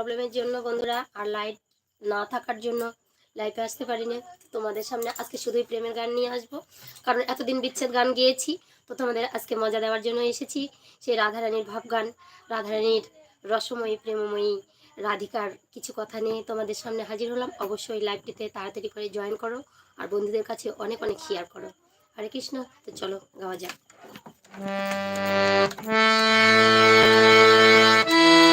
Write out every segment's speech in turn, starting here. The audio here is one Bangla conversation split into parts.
প্রবলেমের জন্য বন্ধুরা, আর লাইট না থাকার জন্য লাইভে আসতে পারিনি। তোমাদের সামনে আজকে শুধুই প্রেমের গান নিয়ে আসব। কারণ এতদিন বিচ্ছেদ গান গেয়েছি, তো তোমাদের আজকে মজা দেওয়ার জন্য এসেছি। সেই রাধারানীর ভাব গান, রাধারানীর রসময়ী, প্রেমময়ী রাধিকার কিছু কথা নিয়ে তোমাদের সামনে হাজির হলাম। অবশ্যই লাইভটিতে তাড়াতাড়ি করে জয়েন করো, আর বন্ধুদের কাছে অনেক অনেক শেয়ার করো। হরে কৃষ্ণ, তো চলো গাওয়া যাক।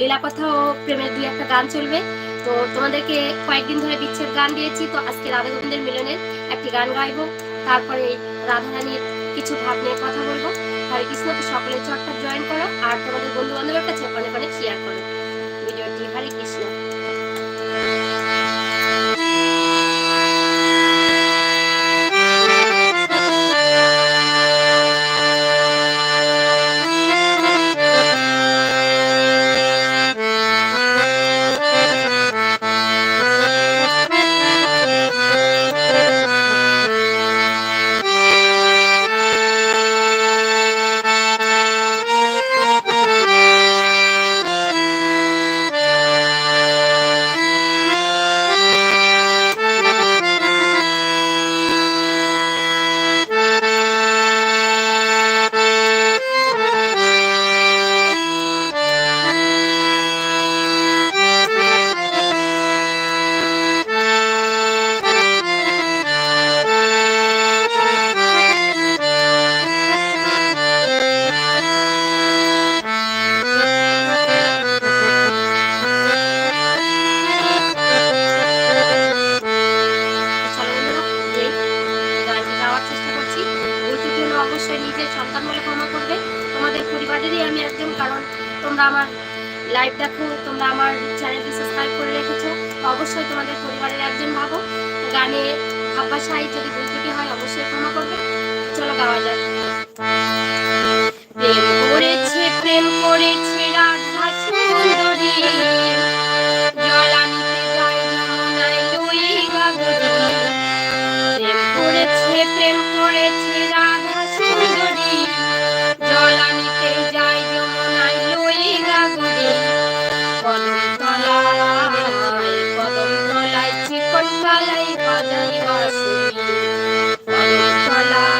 লীলা কথা ও প্রেমের দুই একটা গান চলবে। তো তোমাদেরকে কয়েকদিন ধরে বিচ্ছেদ গান দিয়েছি, তো আজকে রাধা গোবিন্দের মিলনের একটি গান গাইবো। তারপরে রাধা রানীর কিছু ভাব নিয়ে কথা বলব। হরে কৃষ্ণ, তো সকলে চটটা জয়েন করো। আর তোমাদের বন্ধু বান্ধবের কাছে অনেক অনেক শেয়ার করো। ভিডিওটি হরে কৃষ্ণ। তোমরা আমার লাইভ দেখো, তোমরা আমার চ্যানেলটি সাবস্ক্রাইব করে রেখেছো, অবশ্যই তোমাদের পরিবারের একজন ভাবো। গানে ভাষায় যদি ভুল ত্রুটি হয়, অবশ্যই ক্ষমা করবে। চলো গাওয়া যাক। প্রেম করেছে প্রেম করেছে চিকন কালাই বাজাই বাঁশুরি কদম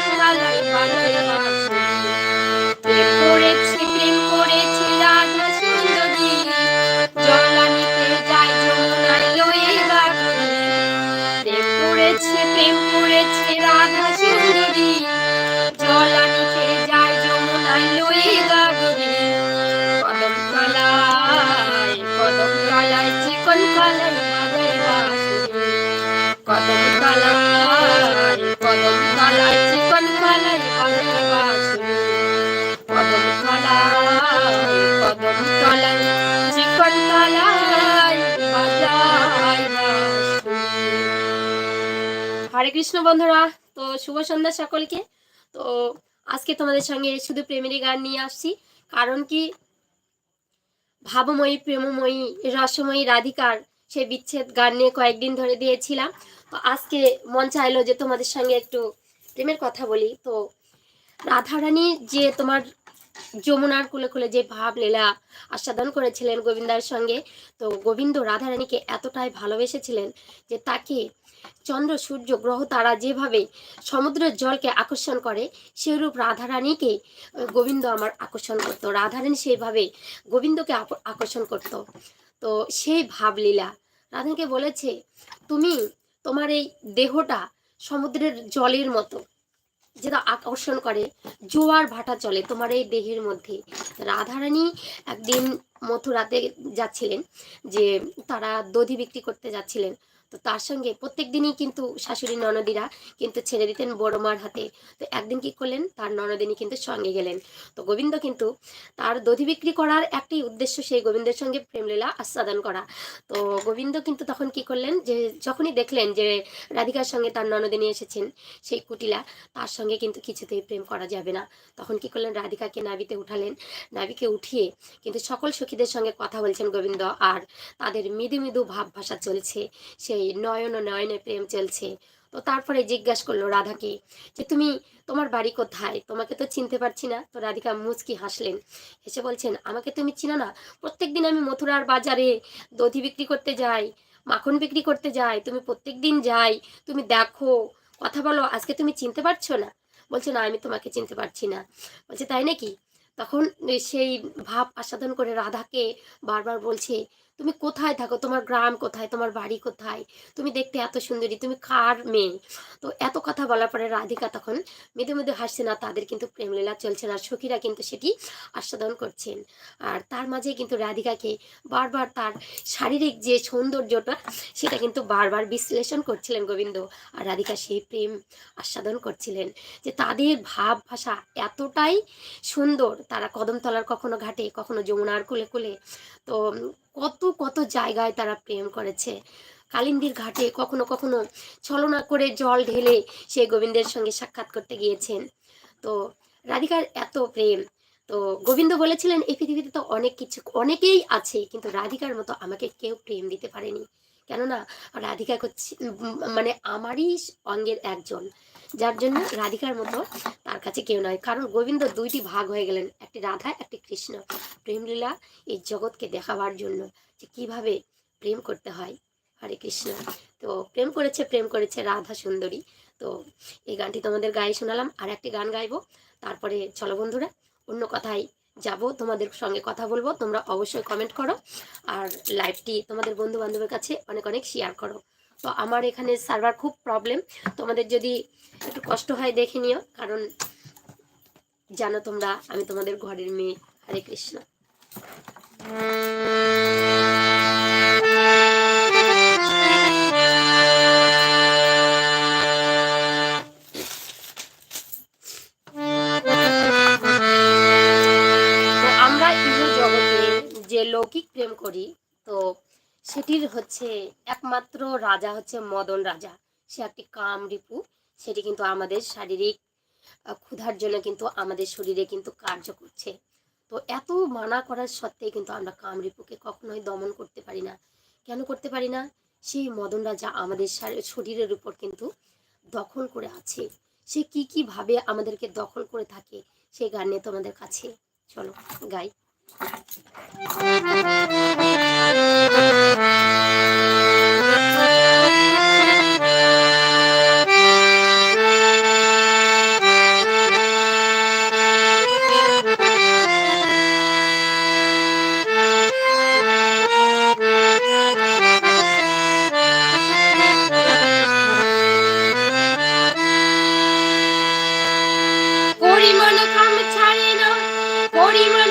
வாழ்வார்கள் பலருமாம் হরে কৃষ্ণ বন্ধুরা, তো শুভ সন্ধ্যা সকলকে। তো আজকে তোমাদের সঙ্গে শুধু প্রেমেরই গান নিয়ে আসছি। কারণ কি? ভাবময়ী, প্রেমময়ী, রসময়ী রাধিকার সেই বিচ্ছেদ গান নিয়ে কয়েকদিন ধরে দিয়েছিলাম। তো আজকে মন চাইলো যে তোমাদের সঙ্গে একটু প্রেমের কথা বলি। তো রাধারানী যে তোমার যমুনার কুলে কুলে যে ভাব লীলা আস্বাদন করেছিলেন গোবিন্দার সঙ্গে, তো গোবিন্দ রাধারানীকে এতটাই ভালোবেসেছিলেন যে তাকে চন্দ্র, সূর্য, গ্রহ তারা যেভাবে সমুদ্রের জলকে আকর্ষণ করে, সেরূপ রাধারানীকে গোবিন্দ আমার আকর্ষণ করতো। রাধারানী সেইভাবে গোবিন্দকে আকর্ষণ করত। তো সেই ভাবলীলা রাধাকে বলেছে, তুমি তোমার এই দেহটা সমুদ্রের জলের মতো যেটা আকর্ষণ করে, জোয়ার ভাটা চলে তোমার এই দেহের মধ্যে। রাধারানী একদিন মথুরাতে যাচ্ছিলেন যে তারা দধি বিক্রি করতে যাচ্ছিলেন। তো তার সঙ্গে প্রত্যেক দিনই কিন্তু শাশুড়ি ননদিরা কিন্তু ছেড়ে দিতেন বড় মার হাতে। তো একদিন কি করলেন? তার ননদিনী কিন্তু সঙ্গে গেলেন। তো গোবিন্দ কিন্তু তার দধি বিক্রি করার একটি উদ্দেশ্য সেই গোবিন্দের সঙ্গে প্রেমলীলা আস্বাদন করা। তো গোবিন্দ কিন্তু তখন কি করলেন? যে যখনই দেখলেন যে রাধিকার সঙ্গে তার ননদিনী এসেছেন, সেই কুটিলা তার সঙ্গে কিন্তু কিছুতেই প্রেম করা যাবে না। তখন কি করলেন? রাধিকাকে নাবিতে উঠালেন। নাবিকে উঠিয়ে কিন্তু সকল সখীদের সঙ্গে কথা বলছেন গোবিন্দ। আর তাদের মৃদু মৃদু ভাব ভাষা চলছে। সেই নয়ন ও নয়নে প্রেম চলছে। তো তারপরে জিজ্ঞাসা করল রাধাকে যে, তুমি, তোমার বাড়ি কোথায়? তোমাকে তো চিনতে পারছি না। তো রাধিকা মুচকি হাসলেন। হেসে বলছেন, আমাকে তুমি চিনো না? প্রত্যেকদিন আমি মথুরার বাজারে দধি বিক্রি করতে যাই, মাখন বিক্রি করতে যাই। তুমি প্রত্যেক দিন যাই, তুমি দেখো, কথা বলো, আজকে তুমি চিনতে পারছ না? বলছে, না, আমি তোমাকে চিনতে পারছি না। বলছে, তাই নাকি? তখন সেই ভাব আস্বাদন করে রাধাকে বারবার বলছে তুমি কোথায় থাকো? তোমার গ্রাম কোথায়? তোমার বাড়ি কোথায়? তুমি দেখতে এত সুন্দরী, তুমি কার মেয়ে? তো এত কথা বলার পরে রাধিকা তখন মেধে মেধে হাসছে, না, তাদের কিন্তু প্রেমলীলা চলছে না। সখীরা কিন্তু সেটি আস্বাদন করছেন। আর তার মাঝে কিন্তু রাধিকাকে বারবার তার শারীরিক যে সৌন্দর্যটা, সেটা কিন্তু বারবার বিশ্লেষণ করছিলেন গোবিন্দ। আর রাধিকা সেই প্রেম আস্বাদন করছিলেন যে তাদের ভাব ভাষা এতটাই সুন্দর। তারা কদমতলার কখনো ঘাটে, কখনো যমুনার কুলে কুলে। তো কত কত জায়গায় তারা প্রেম করেছে। কালিন্দির ঘাটে কখনো কখনো ছলনা করে জল ঢেলে সেই গোবিন্দের সঙ্গে সাক্ষাৎ করতে গিয়েছেন। তো রাধিকার এত প্রেম। তো গোবিন্দ বলেছিলেন এই পৃথিবীতে তো অনেক কিছু, অনেকেই আছে, কিন্তু রাধিকার মতো আমাকে কেউ প্রেম দিতে পারেনি। কেননা রাধিকা মানে আমারই অঙ্গের একজন। যার জন্য রাধিকার মতো তার কাছে কেউ নয়। কারণ গোবিন্দ দুইটি ভাগ হয়ে গেলেন, একটি রাধা, একটি কৃষ্ণ। প্রেমলীলা এই জগৎকে দেখাবার জন্য যে কীভাবে প্রেম করতে হয় হরে কৃষ্ণ। তো প্রেম করেছে প্রেম করেছে রাধা সুন্দরী। তো এই গানটি তোমাদের গায়ে শোনালাম, আর একটি গান গাইবো। তারপরে চলো বন্ধুরা, অন্য কথায় যাব, তোমাদের সঙ্গে কথা বলব। তোমরা অবশ্যই কমেন্ট করো, আর লাইভটি তোমাদের বন্ধু বান্ধবের কাছে অনেক অনেক শেয়ার করো। তো আমার এখানে সার্ভার খুব প্রবলেম তোমাদের যদি একটু কষ্ট হয় দেখে নিও, কারণ জানো তোমরা, আমি তোমাদের ঘরের মেয়ে হরে কৃষ্ণ। হচ্ছে একমাত্র রাজা হচ্ছে মদন রাজা। সে একটি কাম রিপু। সেটি কিন্তু আমাদের শারীরিক ক্ষুধার জন্য কিন্তু আমাদের শরীরে কিন্তু কার্য করছে। তো এত মানা করার সত্ত্বে কিন্তু আমরা কাম রিপুকে কখনোই দমন করতে পারি না। কেন করতে পারি না? সেই মদন রাজা আমাদের শরীরের উপর কিন্তু দখল করে আছে। সে কি কি ভাবে আমাদেরকে দখল করে থাকে সেই গান নিয়ে তোমাদের কাছে চলো, গাই। পরিমাণ কাম ছাড়ে না পরিমাণ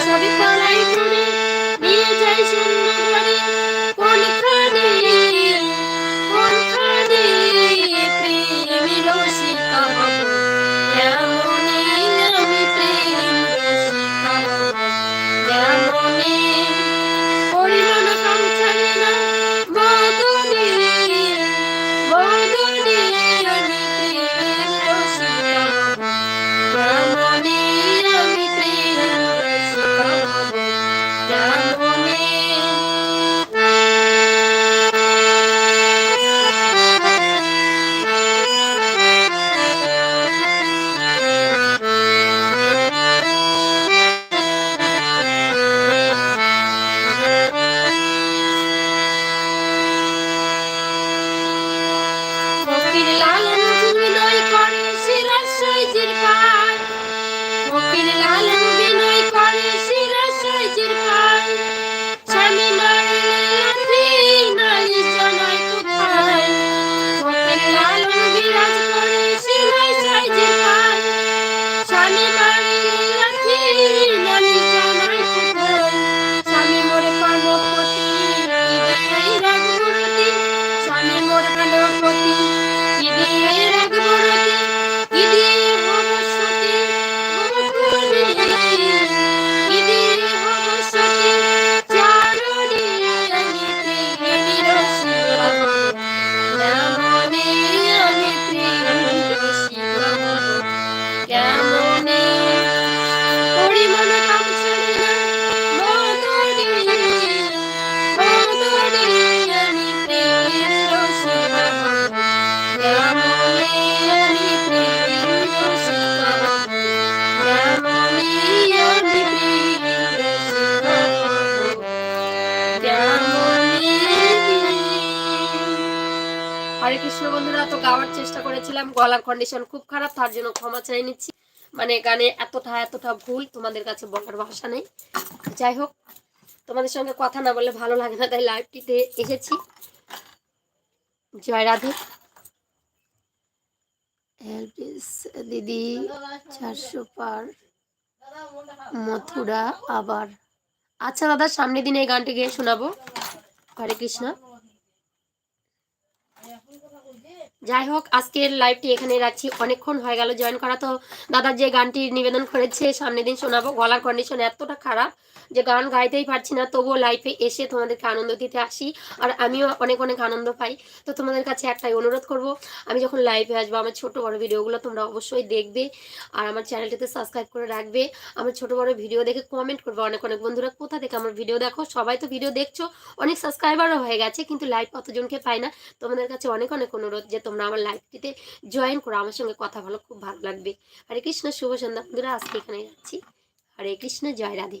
সবই পড়াই করে নিয়ে যাই গাওয়ার চেষ্টা করেছিলাম, গলার কন্ডিশন খুব খারাপ, তার জন্য ক্ষমা চাই নিচ্ছি। মানে গানে এতটা এতটা ভুল তোমাদের কাছে বলার ভাষা নেই। যাই হোক, তোমাদের সঙ্গে কথা না বলে ভালো লাগে না, তাই লাইভটিতে এসেছি। জয় রাধে। দিদি, চারশো পার। মথুরা আবার। আচ্ছা দাদা, সামনের দিনে এই গানটি গিয়ে শোনাবো। হরে কৃষ্ণ। যাই হোক, আজকের লাইভটি এখানে রাখছি। অনেকক্ষণ হয়ে গেল জয়েন করা তো। দাদা যে গানটি নিবেদন করেছে সামনের দিন শোনাবো। গলার কন্ডিশন এতটা খারাপ। যে গান গাইতেই পারছি না, তবুও লাইফে এসে তোমাদেরকে আনন্দ দিতে আসি। আর আমিও অনেক অনেক আনন্দ পাই। তো তোমাদের কাছে একটাই অনুরোধ করব, আমি যখন লাইভে আসব, আমার ছোট বড় ভিডিওগুলো তোমরা অবশ্যই দেখবে। আর আমার চ্যানেলটিতে সাবস্ক্রাইব করে রাখবে। আমার ছোট বড় ভিডিও দেখে কমেন্ট করবে অনেক অনেক বন্ধুরা, কোথা থেকে আমার ভিডিও দেখো? সবাই তো ভিডিও দেখছ, অনেক সাবস্ক্রাইবারও হয়ে গেছে, কিন্তু লাইভ কতজনকে পাই না। তোমাদের কাছে অনেক অনেক অনুরোধ যে তোমরা আমার লাইভটিতে জয়েন করো, আমার সঙ্গে কথা বলো, খুব ভালো লাগবে। হরে কৃষ্ণ, শুভ সন্ধ্যা বন্ধুরা, আজকে এখানে যাচ্ছি হরে কৃষ্ণ, জয় রাধে।